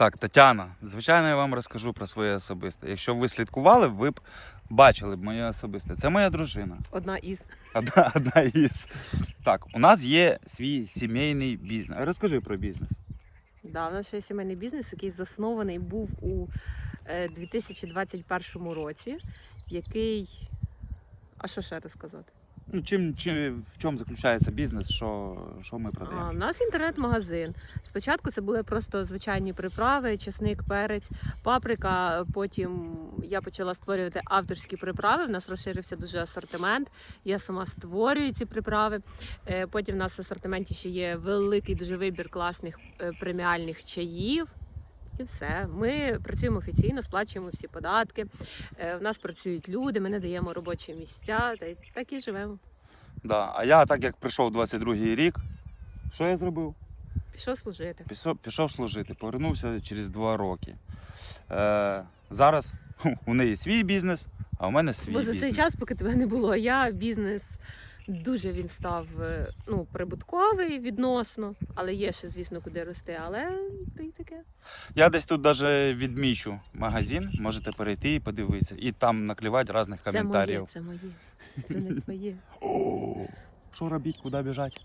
Так, Тетяна, звичайно, я вам розкажу про своє особисте. Якщо б ви слідкували, ви б бачили б моє особисте. Це моя дружина. Одна із. Одна, одна із. Так, у нас є свій сімейний бізнес. Розкажи про бізнес. Да, у нас ще є сімейний бізнес, який заснований був у е, 2021 році, який. А що ще розказати? Ну, чим, чим, в чому заключається бізнес, що, що ми А, продаємо? у нас інтернет-магазин. Спочатку це були просто звичайні приправи, чесник, перець, паприка. Потім я почала створювати авторські приправи. В нас розширився дуже асортимент. Я сама створюю ці приправи. Е, Потім в нас в асортименті ще є великий дуже вибір класних е, преміальних чаїв. І все. Ми працюємо офіційно, сплачуємо всі податки. Е, В нас працюють люди, ми надаємо робочі місця, та й так і живемо. Да. А я, так як прийшов 22-й рік, що я зробив? Пішов служити. Пішов, пішов служити, повернувся через два роки. Е, зараз у неї свій бізнес, а у мене свій Бо за бізнес. цей час, поки тебе не було, я бізнес дуже він став е, ну, прибутковий відносно, але є ще, звісно, куди рости. Але й таке. Я десь тут навіть відмічу магазин, можете перейти і подивитися. І там наклівати різних Це моє, це моє. Це не твоє. О, Що робіть, куди біжать?